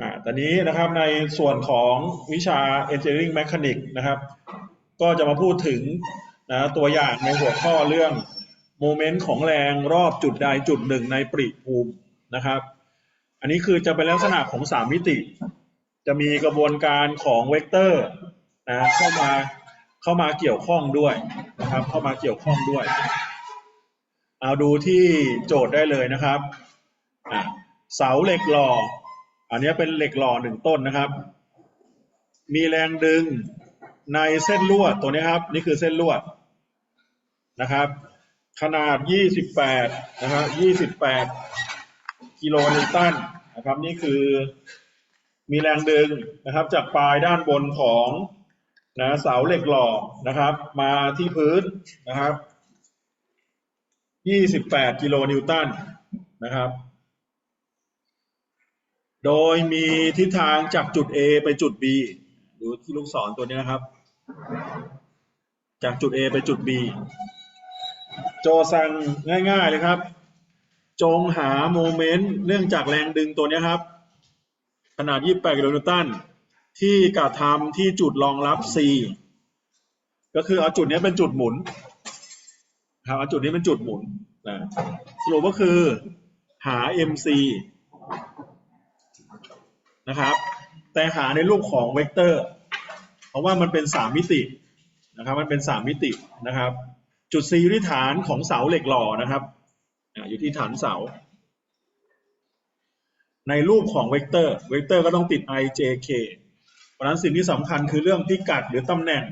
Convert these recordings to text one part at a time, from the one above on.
อ่าตอนนี้นะครับในส่วนของวิชา Engineering Mechanics นะครับ ก็จะมาพูดถึงนะตัวอย่างในหัวข้อเรื่องโมเมนต์ของแรงรอบจุดใดจุดหนึ่งในปริภูมินะครับ อันนี้คือจะเป็นลักษณะของสามมิติ จะมีกระบวนการของเวกเตอร์นะเข้ามาเข้ามาเกี่ยวข้องด้วยนะครับ เข้ามาเกี่ยวข้องด้วย เอาดูที่โจทย์ได้เลยนะครับเสาเหล็กหล่อ อันนี้เป็นเหล็กหล่อหนึ่งต้นนะครับ มีแรงดึงในเส้นลวดตัวนี้ครับ นี่คือเส้นลวดนะครับ ขนาด 28 นะครับ 28 กิโลนิวตันนะครับ นี่คือมีแรงดึงนะครับ จากปลายด้านบนของนะเสาเหล็กหล่อนะครับ มาที่พื้นนะครับ 28 กิโลนิวตันนะครับ โดยมีทิศทางจากจุด A ไปจุด B ดูที่ลูกศรตัวนี้นะครับ จากจุด A ไปจุด B โจสั่งง่ายๆเลยครับ จงหาโมเมนต์เนื่องจากแรงดึงตัวนี้ครับ ขนาด 28 กิโลนิวตันที่กระทำที่จุดรองรับ C ก็คือเอาจุดนี้เป็นจุดหมุนครับเอาจุดนี้เป็นจุดหมุนนะสรุปก็คือหา MC นะครับ แต่หาในรูปของเวกเตอร์ เพราะว่ามันเป็นสามมิตินะครับ มันเป็นสามมิตินะครับ จุด C อยู่ที่ฐานของเสาเหล็กหล่อนะครับอยู่ที่ฐานเสา ในรูปของเวกเตอร์ เวกเตอร์ก็ต้องติด i j k เพราะฉะนั้นสิ่งที่สำคัญคือเรื่องพิกัดหรือตำแหน่ง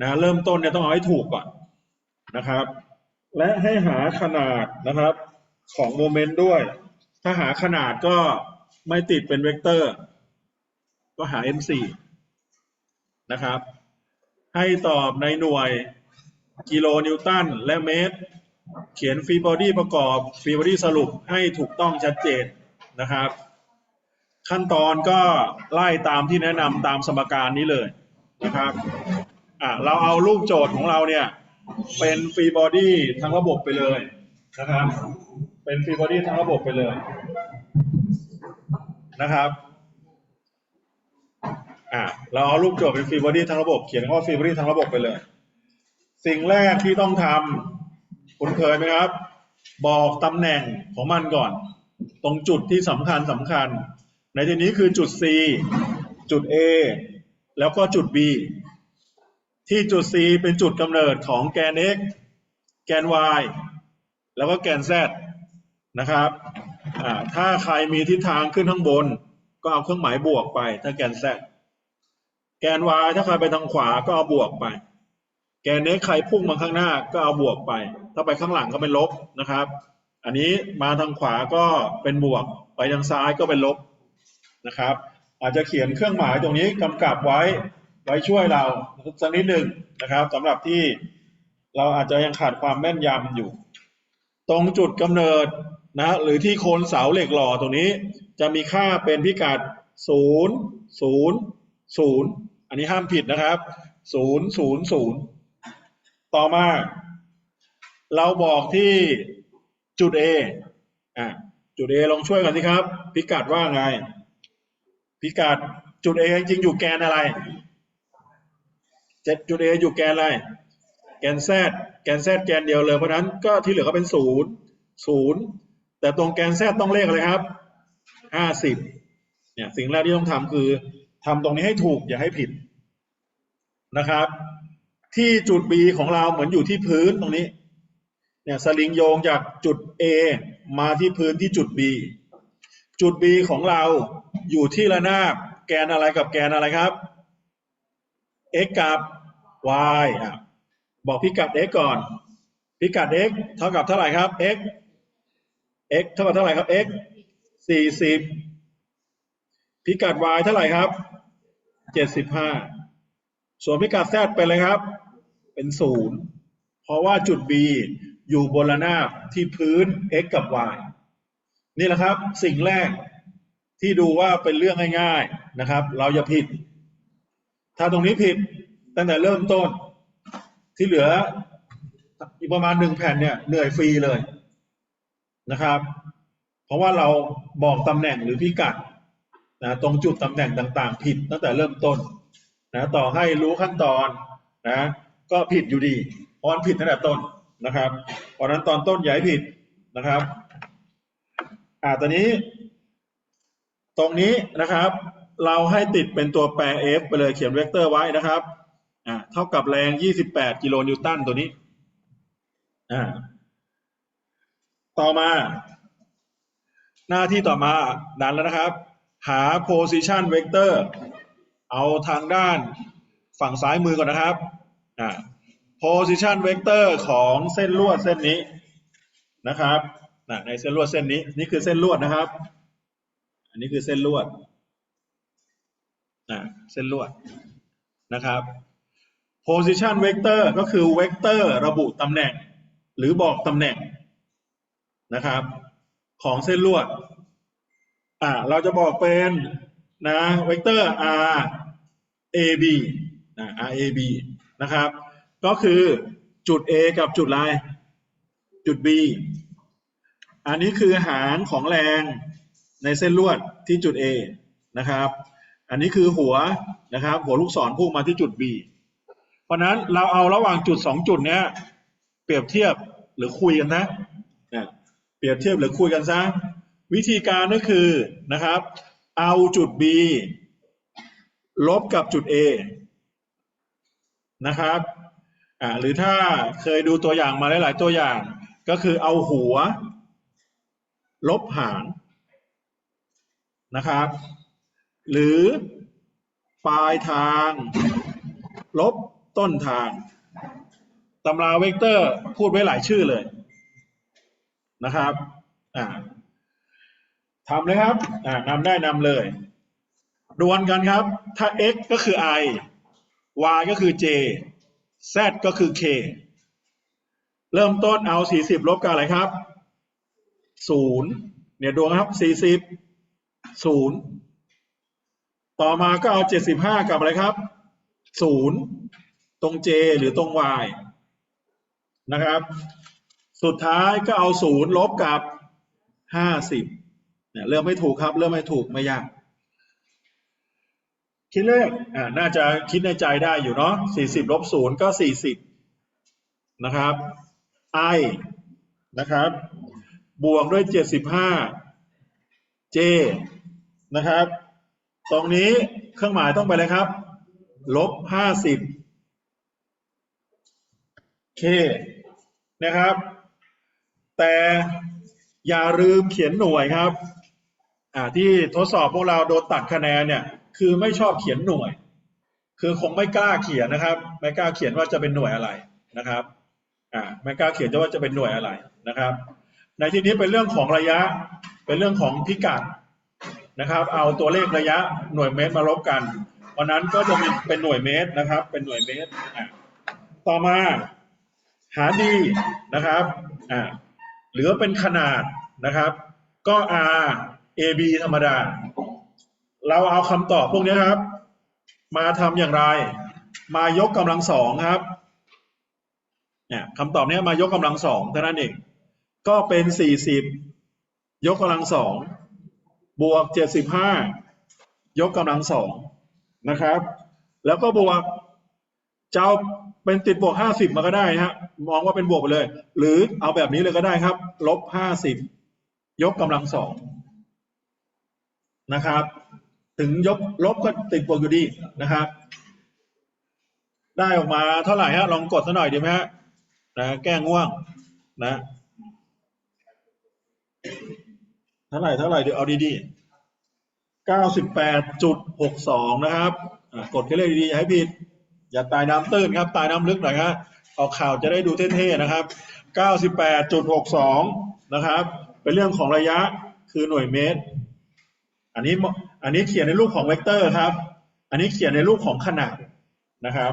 นะเริ่มต้นเนี่ยต้องเอาให้ถูกก่อนนะครับ และให้หาขนาดนะครับของโมเมนต์ด้วย ถ้าหาขนาดก็ ไม่ติดเป็นเวกเตอร์ ก็หา m4 นะครับ ให้ตอบในหน่วยกิโลนิวตันและเมตร เขียนฟรีบอดี้ประกอบฟรีบอดี้สรุปให้ถูกต้องชัดเจนนะครับ ขั้นตอนก็ไล่ตามที่แนะนำตามสมการนี้เลยนะครับอะเราเอารูปโจทย์ของเราเนี่ย เป็นฟรีบอดี้ทั้งระบบไปเลยนะครับ เป็นฟรีบอดี้ทั้งระบบไปเลย นะครับอะเราเอารูปโจทย์เป็นฟรีบอดี้ทั้งระบบ เขียนว่าฟรีบอดี้ทั้งระบบไปเลย สิ่งแรกที่ต้องทำคุณเคยไหมครับ บอกตำแหน่งของมันก่อน ตรงจุดที่สำคัญสำคัญ ในที่นี้คือจุด C จุด A แล้วก็จุด B ที่จุด C เป็นจุดกำเนิดของแกน x แกน y แล้วก็แกน z นะครับ ถ้าใครมีทิศทางขึ้นข้างบน ก็เอาเครื่องหมายบวกไป ถ้าแกน z แกน y ถ้าใครไปทางขวาก็เอาบวกไป แกน x ใครพุ่งมาข้างหน้าก็เอาบวกไป ถ้าไปข้างหลังก็เป็นลบนะครับ อันนี้มาทางขวาก็เป็นบวก ไปทางซ้ายก็เป็นลบนะครับ อาจจะเขียนเครื่องหมายตรงนี้กำกับไว้ไว้ช่วยเราสักนิดหนึ่งนะครับสำหรับที่เราอาจจะยังขาดความแม่นยำอยู่ ตรงจุดกำเนิด นะหรือที่โคนเสาเหล็กหล่อตรงนี้ จะมีค่าเป็นพิกัดศูนย์ศูนย์ศูนย์อันนี้ห้ามผิดนะครับศูนย์ศูนย์ศูนย์ต่อมา เราบอกที่จุด A อะจุด A ลองช่วยกันสิครับ พิกัดว่าไง พิกัดจุด A จริงอยู่แกนอะไรเจ็ดจุด A อยู่แกนอะไร แกน Z แกน Z แกนเดียวเลยเพราะนั้นก็ที่เหลือก็เป็นศูนย์ศูนย์ แต่ตรงแกน Z ต้องเลขอะไรครับห้าสิบเนี่ยสิ่งแรกที่ต้องทำคือทำตรงนี้ให้ถูกอย่าให้ผิดนะครับ ที่จุด B ของเราเหมือนอยู่ที่พื้นตรงนี้เนี่ยสลิงโยงจากจุด A มาที่พื้นที่จุด B จุด B ของเราอยู่ที่ระนาบแกนอะไรกับแกนอะไรครับ x กับ y อะบอกพิกัด x ก่อน พิกัด x เท่ากับเท่าไหร่ครับ x x เท่ากับเท่าไหร่ครับ x สี่สิบพิกัด y เท่าไหร่ครับเจ็ดสิบห้าส่วนพิกัด z เป็นอะไรครับ เป็นศูนย์เพราะว่าจุด b อยู่บนระนาบที่พื้น x กับ y นี่แหละครับสิ่งแรกที่ดูว่าเป็นเรื่องง่าย ๆนะครับ เราอย่าผิด ถ้าตรงนี้ผิดตั้งแต่เริ่มต้นที่เหลืออีกประมาณหนึ่งแผ่นเนี่ยเหนื่อยฟรีเลย นะครับ เพราะว่าเราบอกตำแหน่งหรือพิกัดนะตรงจุดตำแหน่งต่าง ๆ ผิดตั้งแต่เริ่มต้นนะต่อให้รู้ขั้นตอนนะก็ผิดอยู่ดีเพราะมันผิดตั้งแต่ต้นนะครับ เพราะนั้นตอนต้นอย่าให้ผิดนะครับอ่าตอนนี้ ตรงนี้นะครับ เราให้ติดเป็นตัวแปร F ไปเลยเขียนเวกเตอร์ไว้นะครับอ่าเท่ากับแรง 28 กิโลนิวตันตัวนี้อ่า ต่อมา หน้าที่ต่อมาดันแล้วนะครับ หา position vector เอาทางด้านฝั่งซ้ายมือก่อนนะครับอ่า position vector ของเส้นลวดเส้นนี้นะครับนะในเส้นลวดเส้นนี้ นี่คือเส้นลวดนะครับ อันนี้คือเส้นลวดอ่าเส้นลวดนะครับ position vector ก็คือเวกเตอร์ระบุตำแหน่ง หรือบอกตำแหน่ง นะครับ ของเส้นลวดอ่าเราจะบอกเป็นนะเวกเตอร์ r a b นะ r a b นะครับ ก็คือจุด a กับจุดอะไรจุด b อันนี้คือหางของแรงในเส้นลวดที่จุด A นะครับ อันนี้คือหัวนะครับ หัวลูกศรพุ่งมาที่จุด B เพราะนั้นเราเอาระหว่างจุดสองจุดเนี้ยเปรียบเทียบหรือคุยกันนะ รียบเทียบหรือคุยกันซะวิธีการก็คือนะครับ เอาจุด B ลบกับจุด A นะครับอ่าหรือถ้าเคยดูตัวอย่างมาหลาย ๆ ตัวอย่างก็คือเอาหัว ลบหางนะครับ หรือปลายทาง ลบต้นทางตำราเวกเตอร์พูดไว้หลายชื่อเลย นะครับอ่าทำเลยครับอ่านำได้นำเลยดวลกันครับ ถ้า x ก็คือ i y ก็คือ j z ก็คือ k เริ่มต้นเอา 40 ลบกับอะไรครับศูนย์เนี่ยดวงครับสี่สิบศูนย์ต่อมาก็เอาเจ็ดสิบห้ากับอะไรครับศูนย์ตรง J หรือตรง Y นะครับ สุดท้ายก็เอาศูนย์ลบกับห้าสิบเนี่ยเริ่มไม่ถูกครับ เริ่มไม่ถูกไม่ยาก คิดเลขอ่าน่าจะคิดในใจได้อยู่เนาะสี่สิบลบศูนย์ก็สี่สิบนะครับ I นะครับ บวกด้วย75 J นะครับ ตรงนี้เครื่องหมายต้องไปเลยครับ ลบ50 K นะครับ แต่อย่าลืมเขียนหน่วยครับที่ทดสอบพวกเราโดนตัดคะแนนเนี่ยคือไม่ชอบเขียนหน่วย คือคงไม่กล้าเขียนนะครับ ไม่กล้าเขียนว่าจะเป็นหน่วยอะไรนะครับอ่าไม่กล้าเขียนว่าจะเป็นหน่วยอะไรนะครับ ในที่นี้เป็นเรื่องของระยะ เป็นเรื่องของพิกัดนะครับ เอาตัวเลขระยะหน่วยเมตรมาลบกันวันนั้นก็จะเป็นหน่วยเมตรนะครับ เป็นหน่วยเมตร ต่อมาหาดีนะครับอ่า หรือเป็นขนาดนะครับ ก็ r a b ธรรมดา เราเอาคำตอบพวกนี้ครับ มาทำอย่างไร มายกกำลังสองครับเนี่ยคำตอบนี้มายกกำลังสองเท่านั้นเองก็เป็นสี่สิบยกกำลังสองบวกเจ็ดสิบห้ายกกำลังสองนะครับ แล้วก็บวกเจะเอา เป็นติดบวกห้าสิบมาก็ได้ฮะมองว่าเป็นบวกไปเลย หรือเอาแบบนี้เลยก็ได้ครับลบห้าสิบยกกำลังสองนะครับ ถึงยกลบก็ติดบวกอยู่ดีนะครับ ได้ออกมาเท่าไหร่ฮะลองกดซะหน่อยดีไหมฮะนะแก้ง่วงนะเท่าไหร่เท่าไหร่เดี๋ยวเอาดีๆเก้าสิบแปดจุดหกสองนะครับกดแค่เลขดีๆอย่าให้ผิด อย่าตายน้ำตื้นครับ ตายน้ำลึกหน่อยครับออกข่าวจะได้ดูเท่ๆนะครับเก้าสิบแปดจุดหกสองนะครับ เป็นเรื่องของระยะคือหน่วยเมตร อันนี้อันนี้เขียนในรูปของเวกเตอร์ครับ อันนี้เขียนในรูปของขนาดนะครับ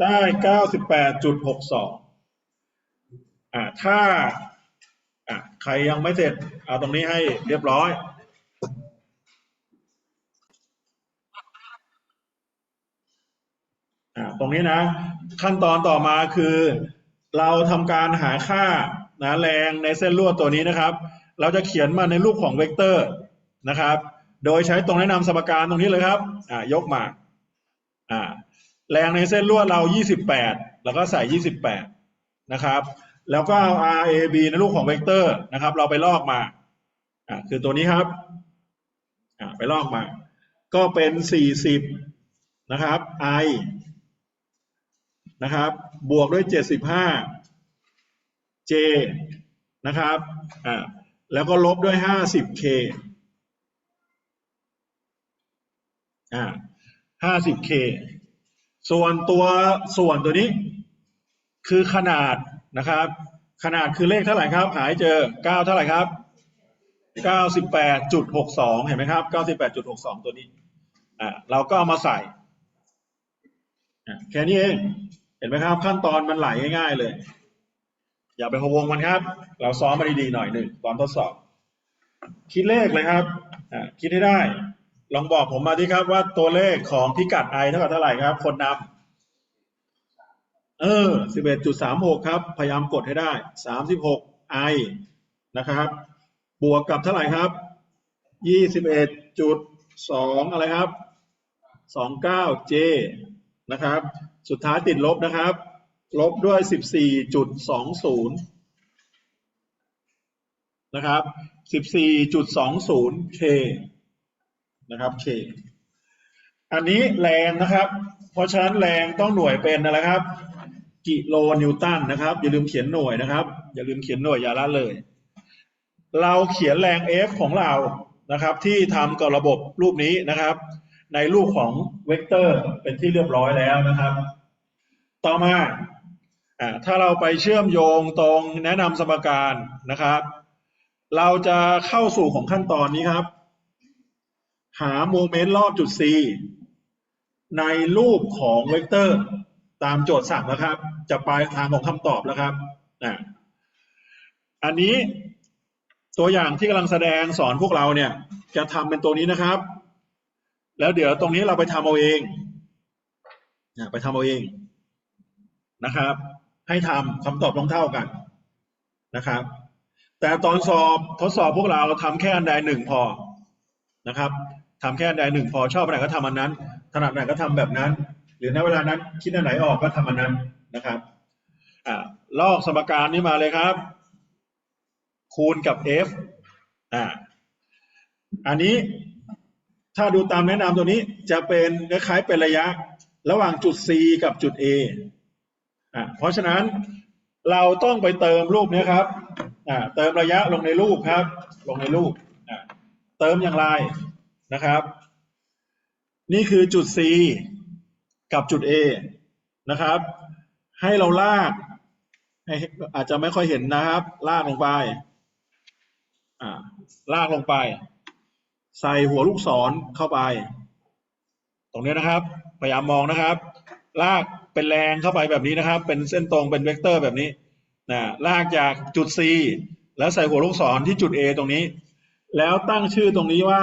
ได้เก้าสิบแปดจุดหกสองอ่าถ้าอะใครยังไม่เสร็จ เอาตรงนี้ให้เรียบร้อย อ่า ตรงนี้นะ ขั้นตอนต่อมาคือ เราทำการหาค่านะแรงในเส้นลวดตัวนี้นะครับ เราจะเขียนมาในรูปของเวกเตอร์นะครับ โดยใช้ตรงแนะนำสมการตรงนี้เลยครับยกมาแรงในเส้นลวดเรา 28 แล้วก็ใส่ 28 นะครับ แล้วก็เอา RAB ในรูปของเวกเตอร์นะครับ เราไปลอกมาคือตัวนี้ครับไปลอกมา ก็เป็น 40 นะครับ I นะครับ บวกด้วย 75 J นะครับอ่าแล้วก็ลบด้วย 50K อ่า 50K ส่วนตัวส่วนตัวนี้คือขนาดนะครับ ขนาดคือเลขเท่าไหร่ครับ หายเจอ 9 เท่าไหร่ครับ 98.62 เห็นไหมครับ 98.62 ตัวนี้อ่าเราก็เอามาใส่อะแค่นี้เอง เห็นไหมครับ ขั้นตอนมันไหลง่ายๆเลย อย่าไปพวงมันครับ เราซ้อมมาดีๆหน่อยหนึ่งตอนทดสอบ คิดเลขเลยครับคิดให้ได้ ลองบอกผมมาดิครับว่าตัวเลขของพิกัด i เท่ากับเท่าไหร่ครับ คนนำเออ11.36ครับ พยายามกดให้ได้36 i นะครับ บวกกับเท่าไหร่ครับ21.2อะไรครับ29 j นะครับ สุดท้ายติดลบนะครับ ลบด้วย 14.20 นะครับ 14.20 k นะครับ k อันนี้แรงนะครับ เพราะฉะนั้นแรงต้องหน่วยเป็นอะไรครับ กิโลนิวตันนะครับ อย่าลืมเขียนหน่วยนะครับ อย่าลืมเขียนหน่วยอย่าละเลย เราเขียนแรง F ของเรานะครับ ที่ทำกับระบบรูปนี้นะครับ ในรูปของเวกเตอร์เป็นที่เรียบร้อยแล้วนะครับ ต่อมาถ้าเราไปเชื่อมโยงตรงแนะนำสมการนะครับ เราจะเข้าสู่ของขั้นตอนนี้ครับ หาโมเมนต์รอบจุด C ในรูปของเวกเตอร์ตามโจทย์สั่งนะครับ จะปลายทางของคำตอบแล้วครับอันนี้ตัวอย่างที่กำลังแสดงสอนพวกเราเนี่ย จะทำเป็นตัวนี้นะครับ แล้วเดี๋ยวตรงนี้เราไปทำเอาเองไปทำเอาเอง นะครับ ให้ทำคำตอบต้องเท่ากันนะครับ แต่ตอนสอบทดสอบพวกเราทำแค่อันใดหนึ่งพอนะครับทำแค่อันใดหนึ่งพอชอบอันไหนก็ทำอันนั้นถนัดไหนก็ทำแบบนั้น หรือในเวลานั้นคิดอันไหนออกก็ทำอันนั้นนะครับอ่าลอกสมการนี้มาเลยครับ คูณกับ f อ่าอันนี้ถ้าดูตามแนะนำตัวนี้จะเป็นคล้ายๆเป็นระยะ ระหว่างจุด C กับจุด A อ่าเพราะฉะนั้นเราต้องไปเติมรูปนี้ครับอ่าเติมระยะลงในรูปครับ ลงในรูปอ่าเติมอย่างไรนะครับ นี่คือจุด C กับจุด A นะครับ ให้เราลากอาจจะไม่ค่อยเห็นนะครับ ลากลงไปอ่าลากลงไป ใส่หัวลูกศรเข้าไป ตรงนี้นะครับ พยายามมองนะครับ ลาก เป็นแรงเข้าไปแบบนี้นะครับ เป็นเส้นตรงเป็นเวกเตอร์แบบนี้นะลากจากจุด C แล้วใส่หัวลูกศรที่จุด A ตรงนี้ แล้วตั้งชื่อตรงนี้ว่า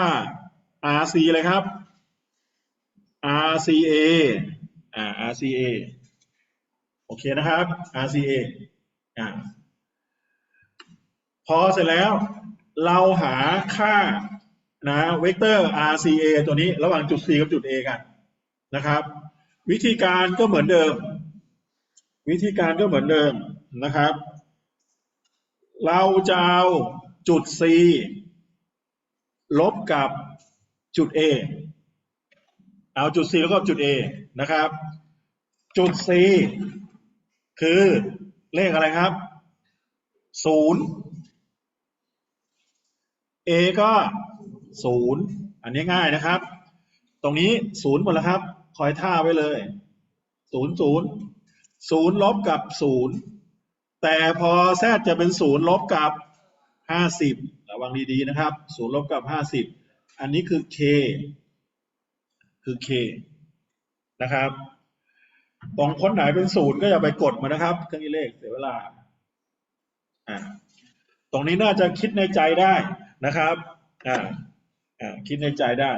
RC เลยครับ RCA อ่า RCA โอเคนะครับ RCA อ่าพอเสร็จแล้วเราหาค่านะเวกเตอร์ RCA ตัวนี้ระหว่างจุด C กับจุด A กันนะครับ วิธีการก็เหมือนเดิม วิธีการก็เหมือนเดิมนะครับ เราจะเอาจุด C ลบกับจุด A เอาจุด C แล้วก็จุด A นะครับ จุด C คือเลขอะไรครับศูนย์ A ก็ศูนย์อันนี้ง่ายนะครับ ตรงนี้ศูนย์หมดแล้วครับ คอยท่าไว้เลยศูนย์ศูนย์ศูนย์ลบกับศูนย์แต่พอแซดจะเป็นศูนย์ลบกับห้าสิบระวังดีๆนะครับศูนย์ลบกับห้าสิบอันนี้คือ K คือ K นะครับตรงพ้นไหนเป็นศูนย์ก็อย่าไปกดมานะครับเครื่องเลขเสียเวลาอ่าตรงนี้น่าจะคิดในใจได้นะครับอ่าอ่าคิดในใจได้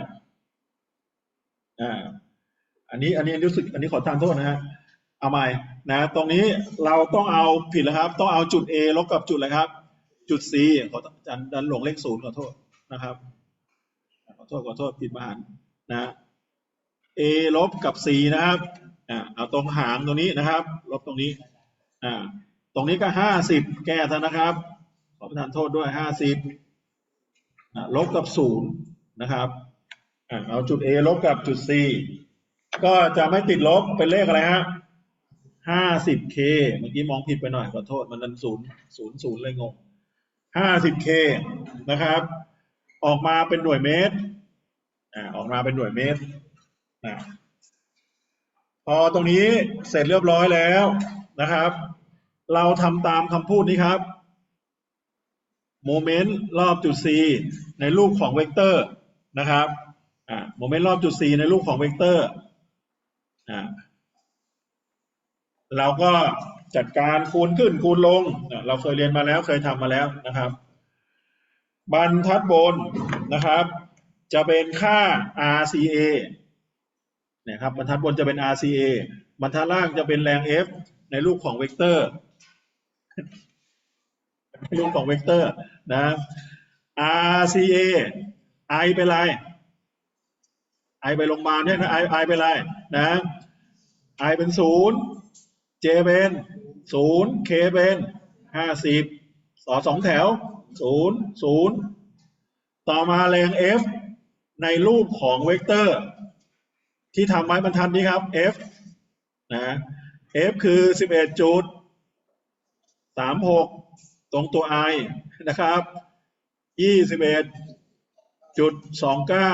อ่า อันนี้อันนี้รู้สึกอันนี้ขอทานโทษนะฮะเอาใหม่นะ ตรงนี้เราต้องเอาผิดแล้วครับ ต้องเอาจุด A ลบกับจุดอะไรครับ จุด C ขออาจารย์ดันหลวงเลขศูนย์ขอโทษนะครับ ขอโทษขอโทษผิดมหันนะ a ลบกับ c นะครับอ่าเอาตรงหางตรงนี้นะครับ ลบตรงนี้อ่าตรงนี้ก็ห้าสิบแก้ซะนะครับ ขอประทานโทษด้วยห้าสิบลบกับศูนย์นะครับอ่าเอาจุด a ลบกับจุด c ก็จะไม่ติดลบเป็นเลขอะไรฮะห้าสิบ k เมื่อกี้มองผิดไปหน่อยขอโทษมันนั้นศูนย์ศูนย์ศูนย์เลยงงห้าสิบ k นะครับ ออกมาเป็นหน่วยเมตรอ่าออกมาเป็นหน่วยเมตรนะพอตรงนี้เสร็จเรียบร้อยแล้วนะครับ เราทำตามคำพูดนี้ครับโมเมนต์รอบจุด c ในรูปของเวกเตอร์นะครับอ่าโมเมนต์รอบจุด c ในรูปของเวกเตอร์ เราก็จัดการคูณขึ้นคูณลงอะเราเคยเรียนมาแล้วเคยทำมาแล้วนะครับ บรรทัดบนนะครับ จะเป็นค่า RCA เนี่ยครับบรรทัดบนจะเป็น RCA บรรทัดล่างจะเป็นแรง F ในรูปของเวกเตอร์ในรูปของเวกเตอร์นะ RCA I เป็นไร ไอไปโรงพยาบาลเนี่ยไอไอเป็นไรนะไอเป็นศูนย์เจเป็นศูนย์เคเป็นห้าสิบต่อสองแถวศูนย์ศูนย์ต่อมาแรง F ในรูปของเวกเตอร์ ที่ทำไว้บรรทัดนี้ครับ F นะ F คือสิบเอ็ดจุดสามหกตรงตัว i นะครับยี่สิบเอ็ดจุดสองเก้า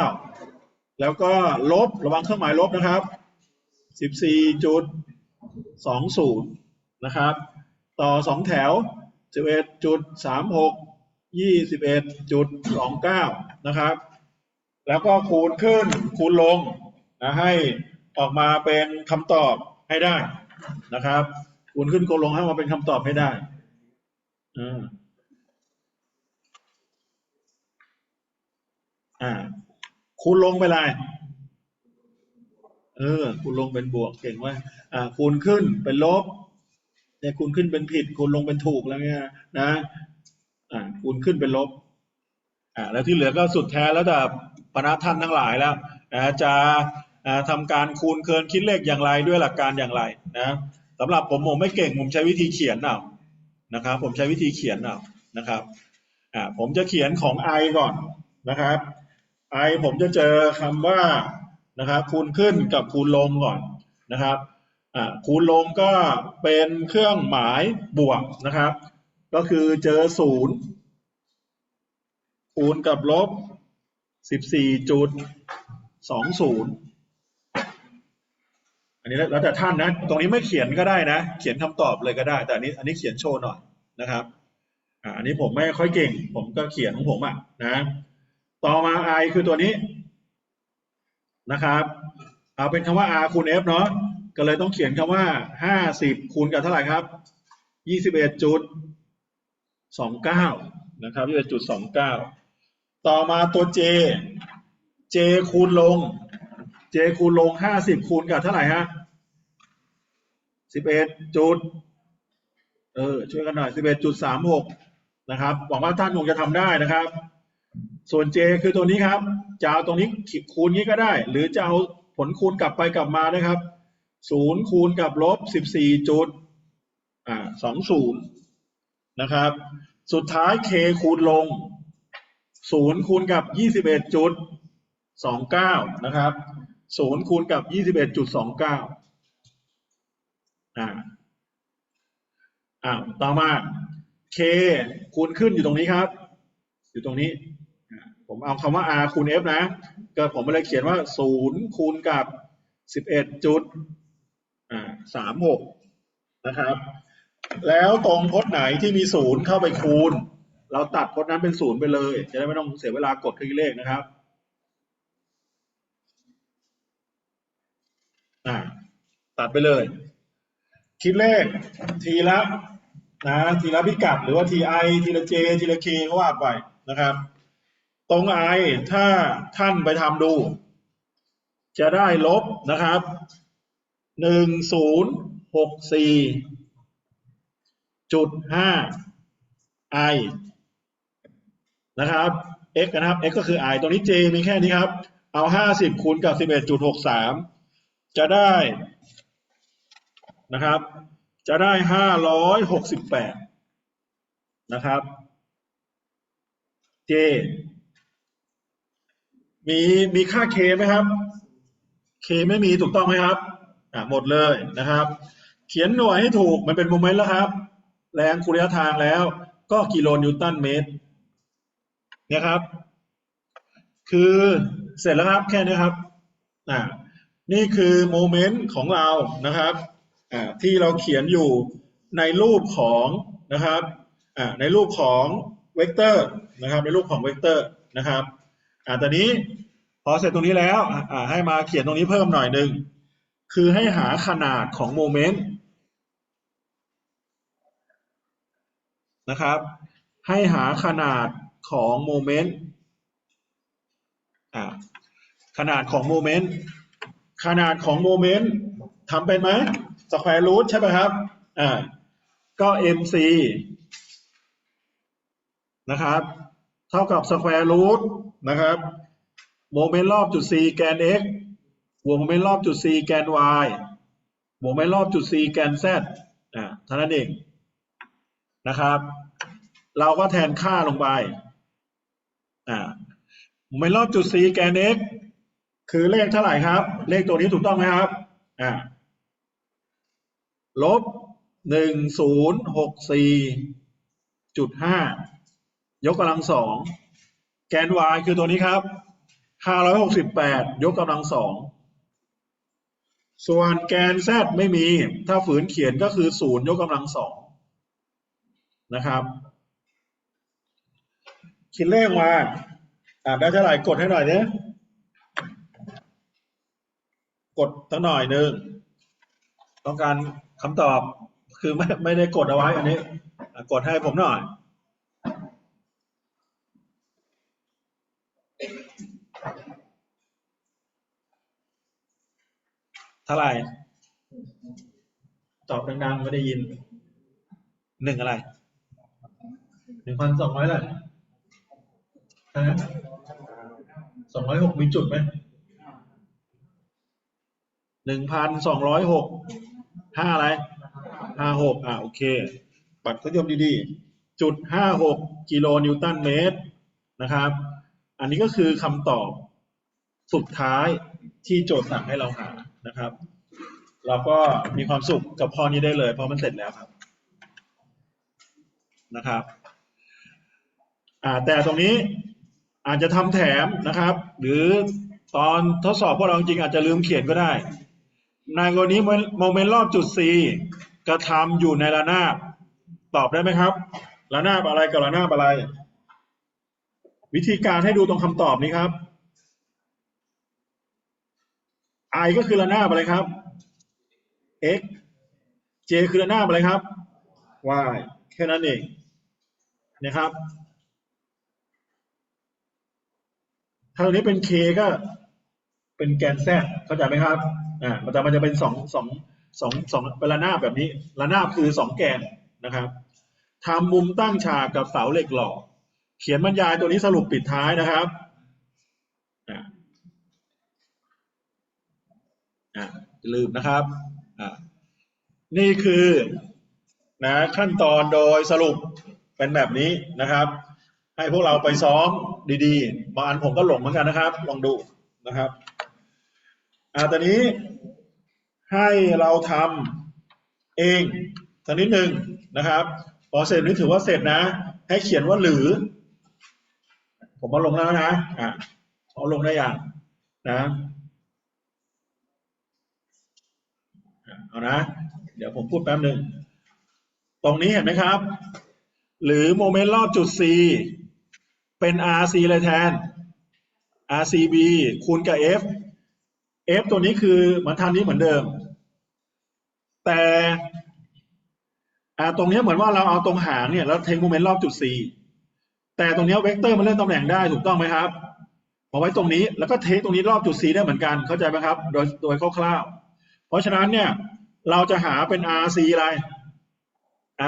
แล้วก็ลบระวังเครื่องหมายลบนะครับสิบสี่จุดสองศูนะครับ ต่อสองแถวสิบเอ็ดจุดสามหกยี่สิบเอ็ดจุดสองเก้านะครับ แล้วก็คูณขึ้นคูณลงนะให้ออกมาเป็นคำตอบให้ได้นะครับ คูณขึ้นคูณลงให้ออกมาเป็นคำตอบให้ได้อ่าอ่า คูณลงไปเลยเออคูณลงเป็นบวกเก่งว่าอ่าคูณขึ้นเป็นลบเนี่ยคูณขึ้นเป็นผิดคูณลงเป็นถูกแล้วเนี่ยนะอ่าคูณขึ้นเป็นลบอ่าแล้วที่เหลือก็สุดแท้แล้วแต่พนักท่านทั้งหลายแล้วนะจะอ่าทำการคูณเคินคิดเลขอย่างไรด้วยหลักการอย่างไรนะสำหรับผมผมไม่เก่งผมใช้วิธีเขียนเอานะครับ ผมใช้วิธีเขียนเอานะครับอ่าผมจะเขียนของ i ก่อนนะครับ i ผมจะเจอคำว่านะครับคูณขึ้นกับคูณลงก่อนนะครับคูณลงก็เป็นเครื่องหมายบวกนะครับ ก็คือเจอศูนย์คูณกับลบสิบสี่จุดสองศูนย์อันนี้แล้วแต่ท่านนะ ตรงนี้ไม่เขียนก็ได้นะ เขียนคำตอบเลยก็ได้ แต่อันนี้อันนี้เขียนโชว์หน่อยนะครับอ่าอันนี้ผมไม่ค่อยเก่ง ผมก็เขียนของผมอะนะ ต่อมา i คือตัวนี้นะครับ เอาเป็นคำว่า r คูณ f เนาะก็เลยต้องเขียนคำว่าห้าสิบคูณกับเท่าไหร่ครับยี่สิบเอ็ดจุดสองเก้านะครับยี่สิบจุดสองเก้าต่อมาตัว j j คูณลง j คูณลงห้าสิบคูณกับเท่าไหร่ฮะสิบเอ็ดจุด เออ ช่วยกันหน่อยสิบเอ็ดจุดสามหกนะครับ หวังว่าท่านคงจะทำได้นะครับ ส่วน j คือตัวนี้ครับ จะเอาตรงนี้คูณนี้ก็ได้ หรือจะเอาผลคูณกลับไปกลับมานะครับศูนย์คูณกับลบสิบสี่จุดอ่าสองศูนย์นะครับ สุดท้าย k คูณลงศูนย์คูณกับยี่สิบเอ็ดจุดสองเก้านะครับศูนย์คูณกับยี่สิบเอ็ดจุดสองเก้าอ่าอ่าต่อมา k คูณขึ้นอยู่ตรงนี้ครับ อยู่ตรงนี้ ผมเอาคำว่า r คูณ f นะ เก็ผมเลยเขียนว่าศูนย์คูณกับสิบเอ็ดจุดสามหกนะครับ แล้วตรงพจน์ไหนที่มีศูนย์เข้าไปคูณ เราตัดพจน์นั้นเป็นศูนย์ไปเลย จะได้ไม่ต้องเสียเวลากดคลิกเลขนะครับตัดไปเลย คิดเลขทีละนะทีละพิกัดหรือว่าทีไอทีละเจทีละเคก็ว่าไปนะครับ ตรงไอถ้าท่านไปทำดู จะได้ลบนะครับหนึ่งศูนย์หกสี่จุดห้าไอนะครับ x นะครับ x ก็คือ i ตรงนี้ j มีแค่นี้ครับ เอาห้าสิบคูณกับสิบเอ็ดจุดหกสามจะได้นะครับ จะได้ห้าร้อยหกสิบแปดนะครับ j มีมีค่า k ไหมครับ k ไม่มีถูกต้องไหมครับอ่าหมดเลยนะครับ เขียนหน่วยให้ถูกมันเป็นโมเมนต์แล้วครับ แรงคูณระยะทางแล้ว ก็กิโลนิวตันเมตรเนี่ยครับ คือเสร็จแล้วครับแค่นี้ครับอ่านี่คือโมเมนต์ของเรานะครับอ่าที่เราเขียนอยู่ในรูปของนะครับอ่าในรูปของเวกเตอร์นะครับในรูปของเวกเตอร์นะครับ อ่าตอนนี้พอเสร็จตรงนี้แล้วอ่าให้มาเขียนตรงนี้เพิ่มหน่อยหนึ่งคือให้หาขนาดของโมเมนต์นะครับ ให้หาขนาดของโมเมนต์อ่าขนาดของโมเมนต์ขนาดของโมเมนต์ทำเป็นไหมสแควร์รูทใช่ไหมครับอ่าก็ mc นะครับ เท่ากับสแควร์รูท นะครับโมเมนต์รอบจุด c แกน x บวกโมเมนต์รอบจุด c แกน y วกโมเมนต์รอบจุด c แกน z อ่าเท่านั้นเองนะครับ เราก็แทนค่าลงไปอ่าโมเมนต์รอบจุด c แกน x คือเลขเท่าไหร่ครับ เลขตัวนี้ถูกต้องไหมครับอ่าลบหนึ่งศูนย์หกสี่จุดห้ายกกำลังสอง แกน y คือตัวนี้ครับห้าร้อยหกสิบแปดยกกำลังสอง ส่วนแกน z ไม่มี ถ้าฝืนเขียนก็คือศูนย์ยกกำลังสองนะครับ คิดเลขมา อ่านได้เท่าไหร่กดให้หน่อยเนี่ยกดตั้งหน่อยหนึ่ง ต้องการคำตอบคือไม่ไม่ได้กดเอาไว้อันนี้ กดให้ผมหน่อย เท่าไหร่ ตอบดังๆไม่ได้ยินหนึ่งอะไรหนึ่งพันสองร้อยอะไรฮะสองร้อยหกมีจุดไหมหนึ่งพันสองร้อยหกห้าอะไรห้าหกอ่าโอเคบัตรทดยมดีๆ จุดห้าหกกิโลนิวตันเมตรนะครับ อันนี้ก็คือคำตอบสุดท้ายที่โจทย์สั่งให้เราหา นะครับ เราก็มีความสุขกับข้อนี้ได้เลย เพราะมันเสร็จแล้วครับนะครับอ่าแต่ตรงนี้อาจจะทำแถมนะครับ หรือตอนทดสอบพวกเราจริงอาจจะลืมเขียนก็ได้ ในกรณีโมเมนต์รอบจุด C กระทำอยู่ในระนาบตอบได้ไหมครับ ระนาบอะไรกับระนาบอะไร วิธีการให้ดูตรงคำตอบนี้ครับ I ก็คือระนาบอะไรครับ x j คือระนาบอะไรครับ y แค่นั้นเองนะครับ ถ้าตรงนี้เป็น k ก็เป็นแกน z เข้าใจไหมครับอ่ามันจะมันจะเป็นสองสองสองสองเป็นระนาบแบบนี้ระนาบคือสองแกนนะครับทำมุมตั้งฉากกับเสาเหล็กหล่อเขียนบรรยายตัวนี้สรุปปิดท้ายนะครับ อ่า อ่าอย่าลืมนะครับอ่านี่คือนะขั้นตอนโดยสรุปเป็นแบบนี้นะครับ ให้พวกเราไปซ้อมดีๆบางอันผมก็หลงเหมือนกันนะครับ ลองดูนะครับอ่าตอนนี้ให้เราทำเองสักนิดหนึ่งนะครับพอเสร็จนี่ถือว่าเสร็จนะ ให้เขียนว่าหรือ ผมมาลงแล้วนะอ่าเอาลงได้อย่างนะอะ เอานะ เดี๋ยวผมพูดแป๊บหนึ่ง ตรงนี้เห็นไหมครับ หรือโมเมนต์รอบจุด C เป็น RC เลยแทน RCB คูณกับ F F ตัวนี้คือมันทำนี้เหมือนเดิม แต่ตรงนี้เหมือนว่าเราเอาตรงหางเนี่ยแล้วเทคโมเมนต์รอบจุด C แต่ตรงนี้เวกเตอร์มันเลื่อนตำแหน่งได้ถูกต้องไหมครับมาไว้ตรงนี้แล้วก็เทคตรงนี้รอบจุด C ได้เหมือนกันเข้าใจไหมครับ โดยโดยคร่าวๆ ราะฉะนั้นเนี่ยเราจะหาเป็น RC อะไร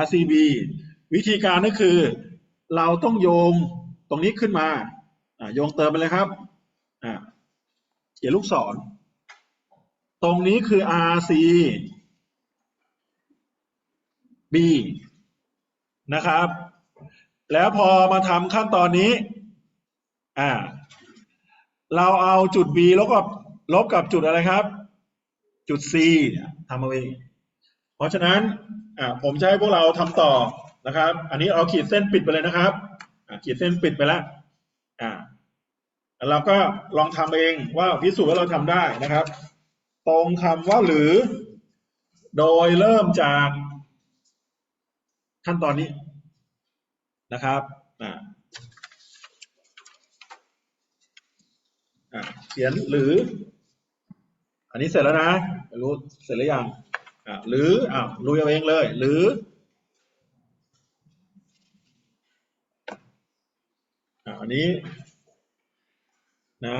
RCB วิธีการก็คือ เราต้องโยงตรงนี้ขึ้นมาโยงเติมไปเลยครับเขียนลูกศร ตรงนี้คือ RC B นะครับ แล้วพอมาทำขั้นตอนนี้เราเอาจุด B ลบกับลบกับจุดอะไรครับ จุด C ทำเอาเอง เพราะฉะนั้นอ่าผมจะให้พวกเราทำต่อนะครับ อันนี้เอาขีดเส้นปิดไปเลยนะครับขีดเส้นปิดไปแล้วเราก็ลองทำเองว่าพิสูจน์ว่าเราทำได้นะครับ ตรงคำว่าหรือ โดยเริ่มจากขั้นตอนนี้นะครับเขียนหรือ อันนี้เสร็จแล้วนะไม่รู้เสร็จหรือยังอ่าหรืออ่าลุยเอาเองเลย หรือ อันนี้นะ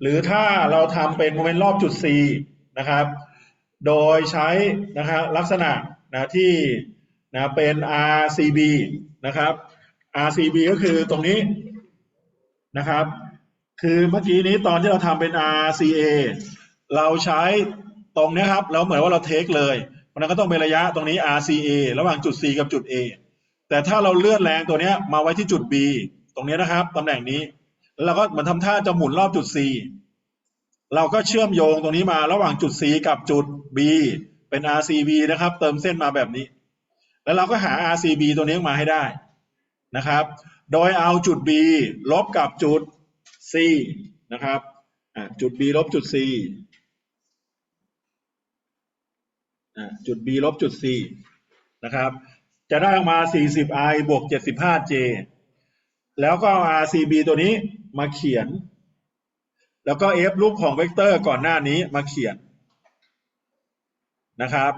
หรือถ้าเราทำเป็นโมเมนต์รอบจุด C นะครับ โดยใช้นะครับลักษณะนะที่นะเป็น RCB นะครับ RCB ก็คือตรงนี้ นะครับ คือเมื่อกี้นี้ตอนที่เราทำเป็น RCA เราใช้ตรงนี้ครับแล้วเหมือนว่าเราเทคเลยเพราะนั้นก็ต้องเป็นระยะตรงนี้ RCA ระหว่างจุด C กับจุด A แต่ถ้าเราเลื่อนแรงตัวนี้มาไว้ที่จุด B ตรงนี้นะครับตำแหน่งนี้ แล้วเราก็เหมือนทำท่าจะหมุนรอบจุด C เราก็เชื่อมโยงตรงนี้มาระหว่างจุด C กับจุด B เป็น RCB นะครับ เติมเส้นมาแบบนี้ แล้วเราก็หา RCB ตัวนี้มาให้ได้นะครับ โดยเอาจุด B ลบกับจุด C นะครับจุด B ลบจุด C จุด B ลบจุด C นะครับ จะได้ออกมา 40i บวก 75j แล้วก็ RCB ตัวนี้มาเขียน แล้วก็ F รูปของเวกเตอร์ก่อนหน้านี้มาเขียนนะครับ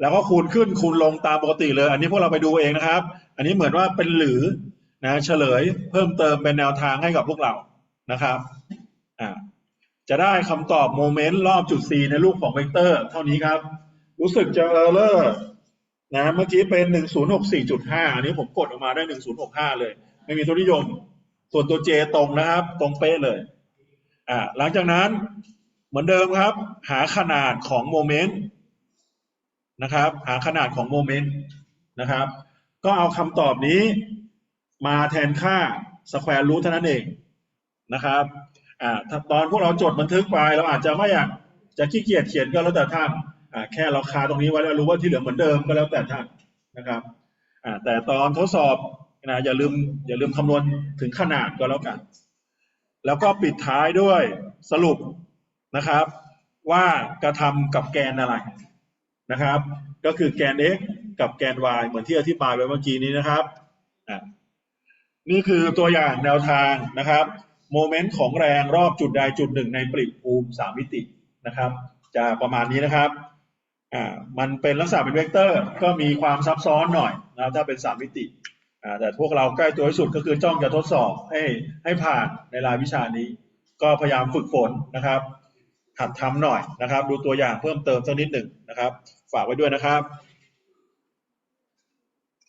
แล้วก็คูณขึ้นคูณลงตามปกติเลย อันนี้พวกเราไปดูเองนะครับ อันนี้เหมือนว่าเป็นหรือ นะเฉลยเพิ่มเติมเป็นแนวทางให้กับพวกเรานะครับอ่าจะได้คำตอบโมเมนต์รอบจุด C ในรูปของเวกเตอร์ เท่านี้ครับ รู้สึกจะเออร์เลอร์นะเมื่อกี้เป็น 1064.5 อันนี้ผมกดออกมาได้ 1065 เลย ไม่มีทุนนิยม ส่วนตัว J ตรงนะครับ ตรงเป๊ะเลยอ่าหลังจากนั้นเหมือนเดิมครับ หาขนาดของโมเมนต์นะครับ หาขนาดของโมเมนต์นะครับ ก็เอาคำตอบนี้ มาแทนค่าสแควร์รูทเท่านั้นเองนะครับอ่าถ้าตอนพวกเราจดบันทึกไปเราอาจจะไม่อยากจะขี้เกียจเขียนก็แล้วแต่ท่านอ่าแค่เราคาตรงนี้ไว้แล้วรู้ว่าที่เหลือเหมือนเดิมก็แล้วแต่ท่านนะครับอ่าแต่ตอนทดสอบนะอย่าลืมอย่าลืมคำนวณถึงขนาดก็แล้วกัน แล้วก็ปิดท้ายด้วยสรุปนะครับ ว่ากระทำกับแกนอะไรนะครับ ก็คือแกน x กับแกน y เหมือนที่อธิบายไปเมื่อกี้นี้นะครับอะ นี่คือตัวอย่างแนวทางนะครับโมเมนต์ของแรงรอบจุดใดจุดหนึ่งในปริภูมิสามมิตินะครับ จะประมาณนี้นะครับอ่ามันเป็นลักษณะเป็นเวกเตอร์ ก็มีความซับซ้อนหน่อยนะครับถ้าเป็นสามมิติอ่าแต่พวกเราใกล้ตัวที่สุดก็คือจ้องจะทดสอบให้ให้ผ่านในรายวิชานี้ ก็พยายามฝึกฝนนะครับหัดทำหน่อยนะครับ ดูตัวอย่างเพิ่มเติมสักนิดหนึ่งนะครับ ฝากไว้ด้วยนะครับ